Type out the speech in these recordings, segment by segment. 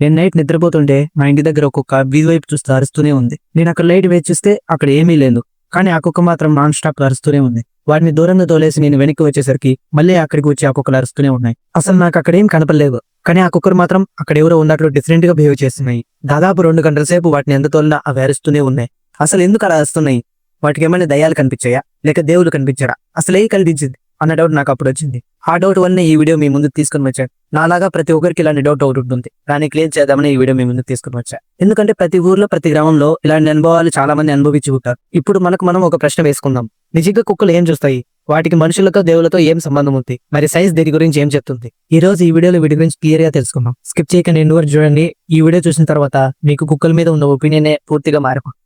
నేను నైట్ నిద్రపోతుంటే మా ఇంటి దగ్గర ఒక్కొక్క వీధి వైపు చూస్తూ అరుస్తూనే ఉంది. నేను అక్కడ లైట్ వేచి చూస్తే అక్కడ ఏమీ లేదు. కానీ ఆ కుక్క మాత్రం నాన్ స్టాప్ అరుస్తూనే ఉంది. వాటిని దూరంగా తోలేసి నేను వెనక్కి వచ్చేసరికి మళ్ళీ అక్కడికి వచ్చి ఆ కుక్కలు అరుస్తూనే ఉన్నాయి. అసలు నాకు అక్కడ ఏం కనపడలేదు. కానీ ఆ కుక్కలు మాత్రం అక్కడ ఎవరో ఉన్నట్లు డిఫరెంట్గా బిహేవ్ చేస్తున్నాయి. దాదాపు రెండు గంటల సేపు వాటిని ఎంత తోలినా అవి అరుస్తూనే ఉన్నాయి. అసలు ఎందుకు అలా అరుస్తున్నాయి? వాటికి ఏమైనా దయ్యాలు కనిపించాయా? లేక దేవులు కనిపించారా? అసలు ఏ కనిపించింది. అన్న డౌట్ నాకు అప్పుడు వచ్చింది. ఆ డౌట్ వల్లనే ఈ వీడియో మీ ముందు తీసుకుని వచ్చాను నాలాగా ప్రతి ఒక్కరికి ఇలాంటి డౌట్ ఒకటి ఉంటుంది. దాన్ని క్లియర్ చేద్దామని ఈ వీడియో మీ ముందు తీసుకుని వచ్చా. ఎందుకంటే ప్రతి ఊర్లో ప్రతి గ్రామంలో ఇలాంటి అనుభవాలు చాలా మంది అనుభవించి ఉంటారు. ఇప్పుడు మనకు మనం ఒక ప్రశ్న వేసుకుందాం. నిజంగా కుక్కలు ఏం చూస్తాయి? వాటికి మనుషులతో దేవులతో ఏం సంబంధం ఉంది? మరి సైన్స్ దీని గురించి ఏం చెప్తుంది? ఈ రోజు ఈ వీడియోలో వీటి గురించి క్లియర్గా తెలుసుకుందాం. స్కిప్ చేయకుండా ఎండు వరకు చూడండి. ఈ వీడియో చూసిన తర్వాత మీకు కుక్కల మీద ఉన్న ఒపీనియనే పూర్తిగా మారిపోతుంది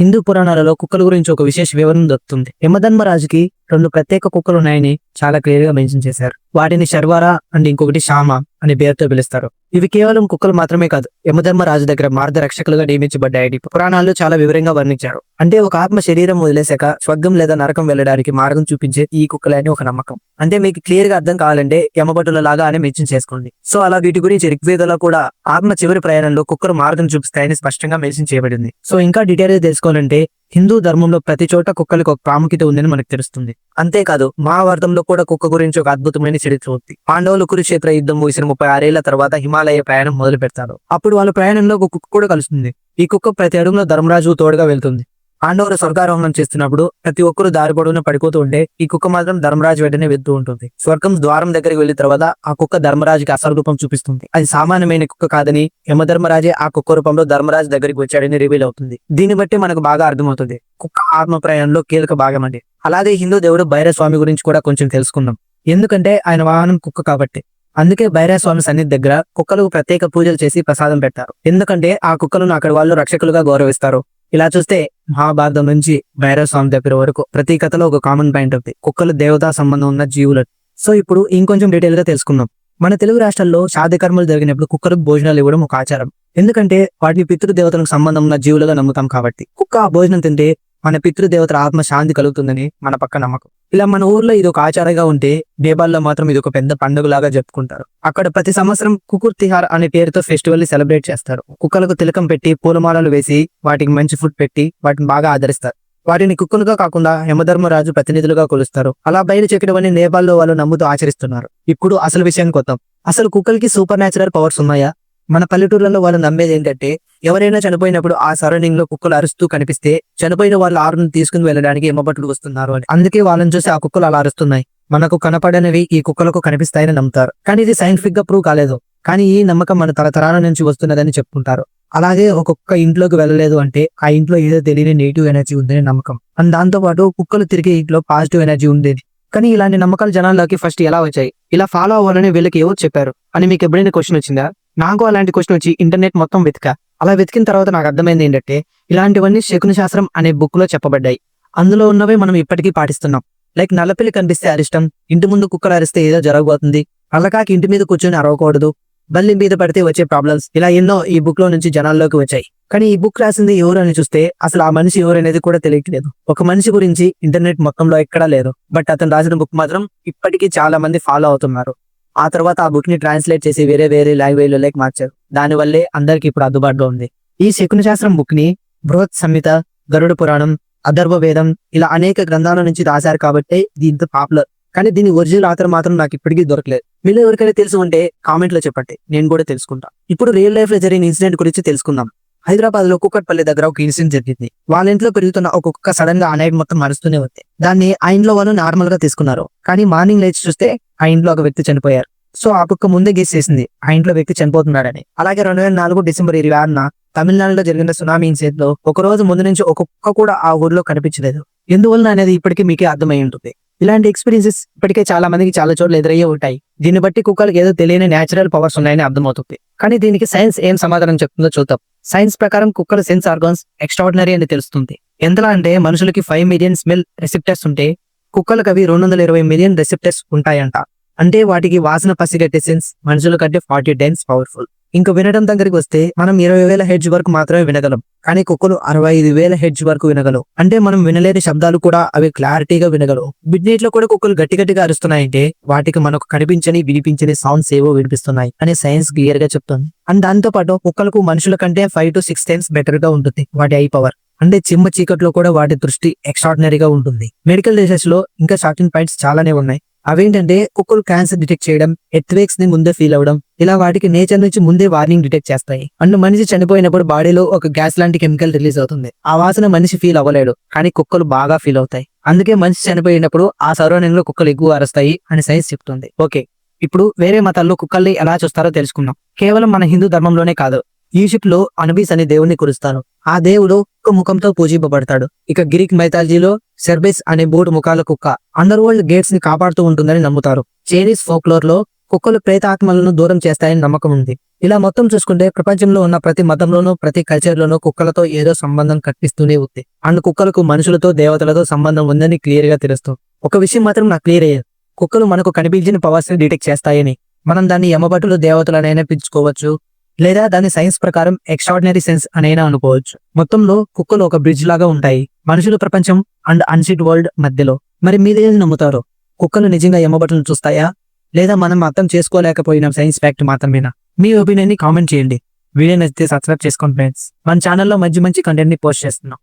హిందూ పురాణాలలో కుక్కల గురించి ఒక విశేష వివరణ దొరుకుతుంది. యమధర్మరాజుకి రెండు ప్రత్యేక కుక్కలు ఉన్నాయని చాలా క్లియర్గా మెన్షన్ చేశారు. వాటిని శర్వారా అండ్ ఇంకొకటి షామా అనే పేరుతో పిలుస్తారు. ఇవి కేవలం కుక్కలు మాత్రమే కాదు యమధర్మరాజు దగ్గర మార్గరక్షకులుగా నియమించబడ్డాయని పురాణాల్లో చాలా వివరంగా వర్ణించారు. అంటే ఒక ఆత్మ శరీరం వదిలేశాక స్వర్గం లేదా నరకం వెళ్ళడానికి మార్గం చూపించే ఈ కుక్కలే ఒక నమ్మకం. అంటే మీకు క్లియర్గా అర్థం కావాలంటే యమభటుల లాగా అని మెన్షన్ చేసుకోండి. సో అలా వీటి గురించి ఋగ్వేదలో కూడా ఆత్మ చివరి ప్రయాణంలో కుక్కలు మార్గం చూపిస్తాయని స్పష్టంగా మెన్షన్ చేయబడింది. సో ఇంకా డీటెయిల్గా తెలుసుకోవాలంటే హిందూ ధర్మంలో ప్రతి చోట కుక్కలకు ఒక ప్రాముఖ్యత ఉందని మనకు తెలుస్తుంది. అంతేకాదు మహాభారతంలో కూడా కుక్క గురించి ఒక అద్భుతమైన చరిత్ర ఉంది. పాండవులు కురుక్షేత్ర యుద్ధం ముగిసిన ముప్పై ఆరేళ్ళ తర్వాత హిమాలయ ప్రయాణం మొదలు పెడతారు అప్పుడు వాళ్ళ ప్రయాణంలో ఒక కుక్క కూడా కలుస్తుంది. ఈ కుక్క ప్రతి అడుగులో ధర్మరాజు తోడుగా వెళ్తుంది. ఆండవరు స్వర్గారోహణం చేస్తున్నప్పుడు ప్రతి ఒక్కరు దారి పొడవున పడిపోతూ ఉంటే ఈ కుక్క మాత్రం ధర్మరాజు వెంటనే వెళ్తూ ఉంటుంది. స్వర్గం ద్వారం దగ్గరికి వెళ్ళిన తర్వాత ఆ కుక్క ధర్మరాజుకి అసలు రూపం చూపిస్తుంది. అది సామాన్యమైన కుక్క కాదని యమధర్మరాజే ఆ కుక్క రూపంలో ధర్మరాజు దగ్గరికి వచ్చాడని రివీల్ అవుతుంది. దీన్ని బట్టి మనకు బాగా అర్థమవుతుంది. కుక్క ఆత్మ ప్రయాణంలో కీలక భాగం అండి అలాగే హిందూ దేవుడు భైరస్వామి గురించి కూడా కొంచెం తెలుసుకుందాం. ఎందుకంటే ఆయన వాహనం కుక్క కాబట్టి. అందుకే భైరవస్వామి సన్నిధి దగ్గర కుక్కలకు ప్రత్యేక పూజలు చేసి ప్రసాదం పెడతారు. ఎందుకంటే ఆ కుక్కలను అక్కడ వాళ్ళు రక్షకులుగా గౌరవిస్తారు. ఇలా చూస్తే మహాభారతం నుంచి భైరవ స్వామి దగ్గర వరకు ప్రతి కథలో ఒక కామన్ పాయింట్ ఉంది. కుక్కలు దేవతా సంబంధం ఉన్న జీవులు. సో ఇప్పుడు ఇంకొంచెం డీటెయిల్గా తెలుసుకుందాం. మన తెలుగు రాష్ట్రాల్లో శాది కర్మలు జరిగినప్పుడు కుక్కలకు భోజనాలు ఇవ్వడం ఒక ఆచారం. ఎందుకంటే వాటిని పితృదేవతలకు సంబంధం ఉన్న జీవులుగా నమ్ముతాం కాబట్టి. కుక్క భోజనం తింటే మన పితృదేవతల ఆత్మ శాంతి కలుగుతుందని మన పక్క నమ్మకం. ఇలా మన ఊర్లో ఇది ఒక ఆచారంగా ఉంటే నేపాల్లో మాత్రం ఇది ఒక పెద్ద పండుగలాగా జరుపుకుంటారు. అక్కడ ప్రతి సంవత్సరం కుకుర్ తిహార్ అనే పేరుతో ఫెస్టివల్ని సెలబ్రేట్ చేస్తారు. కుక్కలకు తిలకం పెట్టి పూలమాలలు వేసి వాటికి మంచి ఫుడ్ పెట్టి వాటిని బాగా ఆదరిస్తారు. వాటిని కుక్కలుగా కాకుండా యమధర్మరాజు ప్రతినిధులుగా కొలుస్తారు. అలా బయలు చెక్కడమని నేపాల్లో వాళ్ళు నమ్ముతూ ఆచరిస్తున్నారు. ఇప్పుడు అసలు విషయం కొత్త. అసలు కుక్కలకి సూపర్ న్యాచురల్ పవర్స్ ఉన్నాయా? మన పల్లెటూర్లలో వాళ్ళు నమ్మేది ఏంటంటే ఎవరైనా చనిపోయినప్పుడు ఆ సరౌండింగ్లో కుక్కలు అరుస్తూ కనిపిస్తే చనిపోయిన వాళ్ళ ఆరును తీసుకుని వెళ్ళడానికి ఎమ్మబట్లు వస్తున్నారు అని. అందుకే వాళ్ళని చూసి ఆ కుక్కలు అలా అరుస్తున్నాయి. మనకు కనపడనివి ఈ కుక్కలకు కనిపిస్తాయని నమ్ముతారు. కానీ ఇది సైంటిఫిక్గా ప్రూవ్ కాలేదు. కానీ ఈ నమ్మకం మన తరతరాల నుంచి వస్తున్నదని చెప్పుకుంటారు. అలాగే ఒక్కొక్క ఇంట్లోకి వెళ్ళలేదు అంటే ఆ ఇంట్లో ఏదో తెలియని నెగిటివ్ ఎనర్జీ ఉందని నమ్మకం. అండ్ దాంతో పాటు కుక్కలు తిరిగే ఇంట్లో పాజిటివ్ ఎనర్జీ ఉండేది. కానీ ఇలాంటి నమ్మకాలు జనాల్లోకి ఫస్ట్ ఎలా వచ్చాయి? ఇలా ఫాలో అవ్వాలని వీళ్ళకి ఎవరు చెప్పారు? అని మీకు ఎప్పుడైనా క్వశ్చన్ వచ్చిందా? నాకు అలాంటి క్వశ్చన్ వచ్చి ఇంటర్నెట్ మొత్తం వెతికా. అలా వెతికిన తర్వాత నాకు అర్థమైంది ఏంటంటే ఇలాంటివన్నీ శకున శాస్త్రం అనే బుక్లో చెప్పబడ్డాయి. అందులో ఉన్నవే మనం ఇప్పటికీ పాటిస్తున్నాం. లైక్ నల్లపిల్లి కనిపిస్తే అరిష్టం ఇంటి ముందు కుక్కలు అరిస్తే ఏదో జరగబోతుంది అల్లకాకి ఇంటి మీద కూర్చొని అరవకూడదు బల్లి మీద పడితే వచ్చే ప్రాబ్లమ్స్ ఇలా ఎన్నో ఈ బుక్లో నుంచి జనాల్లోకి వచ్చాయి. కానీ ఈ బుక్ రాసింది ఎవరు అని చూస్తే అసలు ఆ మనిషి ఎవరు అనేది కూడా తెలియట్లేదు. ఒక మనిషి గురించి ఇంటర్నెట్ మొత్తంలో ఎక్కడా లేదు. బట్ అతను రాసిన బుక్ మాత్రం ఇప్పటికీ చాలా మంది ఫాలో అవుతున్నారు. ఆ తర్వాత ఆ బుక్ని ట్రాన్స్లేట్ చేసి వేరే వేరే లాంగ్వేజ్ మార్చారు. దాని వల్లే అందరికి ఇప్పుడు అందుబాటులో ఉంది. ఈ శకున శాస్త్రం బుక్ని బృహత్ సంహిత గరుడ పురాణం అధర్వ వేదం ఇలా అనేక గ్రంథాల నుంచి రాశారు కాబట్టి ఇది ఇంత పాపులర్ కానీ దీని ఒరిజినల్ ఆథర్ మాత్రం నాకు ఇప్పటికీ దొరకలేదు. మీరు ఎవరికైనా తెలుసు ఉంటే కామెంట్లో చెప్పండి. నేను కూడా తెలుసుకుంటా. ఇప్పుడు రియల్ లైఫ్లో జరిగిన ఇన్సిడెంట్ గురించి తెలుసుకుందాం. హైదరాబాద్లో కుక్కట్పల్లి దగ్గర ఒక ఇన్సిడెంట్ జరిగింది. వాళ్ళ ఇంట్లో పెరుగుతున్న ఒక కుక్క సడన్గా అనేవి మొత్తం మరుస్తూనే ఉంది. దాన్ని ఆ ఇంట్లో వాళ్ళు నార్మల్గా తీసుకున్నారు. కానీ మార్నింగ్ లేచి చూస్తే ఆ ఇంట్లో ఒక వ్యక్తి చనిపోయారు. సో ఆ కుక్క ముందే గెస్ చేసింది ఆ ఇంట్లో వ్యక్తి చనిపోతున్నాడని. అలాగే రెండు వేల నాలుగు డిసెంబర్ ఇరవై ఆరున తమిళనాడులో జరిగిన సునామీ ఇన్సిడెంట్ ఒక రోజు ముందు నుంచి ఒక కుక్క కూడా ఆ ఊర్లో కనిపించలేదు. ఎందువల్ల అనేది ఇప్పటికీ మీకే అర్థమై ఉంటుంది. ఇలాంటి ఎక్స్పీరియన్సెస్ ఇప్పటికే చాలా మందికి చాలా చోట్ల ఎదురయ్యే ఉంటాయి. దీన్ని బట్టి కుక్కలకు ఏదో తెలియని నేచురల్ పవర్స్ ఉన్నాయని అర్థమవుతుంది. కానీ దీనికి సైన్స్ ఏం సమాధానం చెప్తుందో చూద్దాం. సైన్స్ ప్రకారం కుక్కల సెన్స్ ఆర్గాన్స్ ఎక్స్ట్రాడినరీ అని తెలుస్తుంది. ఎంతలా అంటే మనుషులకి ఫైవ్ మిలియన్ స్మెల్ రెసిప్టర్స్ ఉంటే కుక్కలకు అవి రెండు వందల ఇరవై మిలియన్ రెసిప్టర్స్ ఉంటాయంట. అంటే వాటికి వాసన పసిగట్టే సెన్స్ మనుషుల కంటే ఫార్టీ టైమ్స్ పవర్ఫుల్ ఇంకా వినడం దగ్గరికి వస్తే మనం ఇరవై వేల హెడ్జ్ వరకు మాత్రమే వినగలం. కానీ కుక్కలు అరవై ఐదు వేల హెడ్జ్ వరకు వినగలవు అంటే మనం వినలేని శబ్దాలు కూడా అవి క్లారిటీగా వినగలవు మిడ్ నైట్లో కూడా కుక్కలు గట్టి గట్టిగా అరుస్తున్నాయంటే వాటికి మనకు కనిపించని వినిపించని సౌండ్స్ ఏవో వినిపిస్తున్నాయి అని సైన్స్ క్లియర్గా చెప్తుంది. అండ్ దాంతో పాటు కుక్కలకు మనుషుల కంటే ఫైవ్ టు సిక్స్ టైమ్స్ బెటర్గా ఉంటుంది వాటి ఐ పవర్ అంటే చిమ్మ చీకట్లో కూడా వాటి దృష్టి ఎక్స్ట్రాడినరీగా ఉంటుంది. మెడికల్ రీసెర్చ్లో ఇంకా షాకింగ్ పాయింట్స్ చాలానే ఉన్నాయి. అవేంటంటే కుక్కలు క్యాన్సర్ డిటెక్ట్ చేయడం హెత్వేక్స్ని ముందే ఫీల్ అవ్వడం ఇలా వాటికి నేచర్ నుంచి ముందే వార్నింగ్ డిటెక్ట్ చేస్తాయి. అండ్ మనిషి చనిపోయినప్పుడు బాడీలో ఒక గ్యాస్ లాంటి కెమికల్ రిలీజ్ అవుతుంది. ఆ వాసన మనిషి ఫీల్ అవ్వలేడు కానీ కుక్కలు బాగా ఫీల్ అవుతాయి. అందుకే మనిషి చనిపోయినప్పుడు ఆ సరౌండింగ్లో కుక్కలు ఎక్కువ అరుస్తాయి అని సైన్స్ చెప్తుంది. ఓకే ఇప్పుడు వేరే మతాల్లో కుక్కల్ని ఎలా చూస్తారో తెలుసుకుందాం. కేవలం మన హిందూ ధర్మంలోనే కాదు. ఈజిప్ట్లో అనబీస్ అనే దేవుణ్ణి కురుస్తారు. ఆ దేవుడు ఒక ముఖంతో పూజింపబడతాడు. ఇక గ్రీక్ మైథాలజీలో సెర్బెస్ అనే మూడు ముఖాల కుక్క అండర్ వరల్డ్ గేట్స్ని కాపాడుతూ ఉంటుందని నమ్ముతారు. చైనీస్ ఫోక్లోర్లో కుక్కలు ప్రేతాత్మలను దూరం చేస్తాయని నమ్మకం ఉంది. ఇలా మొత్తం చూసుకుంటే ప్రపంచంలో ఉన్న ప్రతి మతంలోనూ ప్రతి కల్చర్లోనూ కుక్కలతో ఏదో సంబంధం కనిపిస్తూనే ఉంది. అండ్ కుక్కలకు మనుషులతో దేవతలతో సంబంధం ఉందని క్లియర్గా తెలుస్తుంది. ఒక విషయం మాత్రం నాకు క్లియర్ అయ్యేది. కుక్కలు మనకు కనిపించిన పవర్స్ని డిటెక్ట్ చేస్తాయని. మనం దాన్ని యమభటులు దేవతలనైనా పిలుచుకోవచ్చు. లేదా దాని సైన్స్ ప్రకారం ఎక్స్ట్రాడినరీ సెన్స్ అనైనా అనుకోవచ్చు. మొత్తంలో కుక్కలు ఒక బ్రిడ్జ్ లాగా ఉంటాయి. మనుషుల ప్రపంచం అండ్ అన్సిట్ వరల్డ్ మధ్యలో. మరి మీరేది నమ్ముతారు? కుక్కలు నిజంగా ఎమ్మబట్టలు చూస్తాయా? లేదా మనం అర్థం చేసుకోలేకపోయిన సైన్స్ ఫ్యాక్ట్ మాత్రమేనా? మీ ఒపీనియన్ని కామెంట్ చేయండి. వీడియో నచ్చితే సబ్స్క్రైబ్ చేసుకోండి ఫ్రెండ్స్. మన ఛానల్లో మంచి మంచి కంటెంట్ని పోస్ట్ చేస్తున్నాం.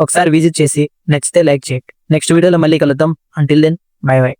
ఒకసారి విజిట్ చేసి నచ్చితే లైక్ చేయండి. నెక్స్ట్ వీడియోలో మళ్ళీ కలుద్దాం. Until then by by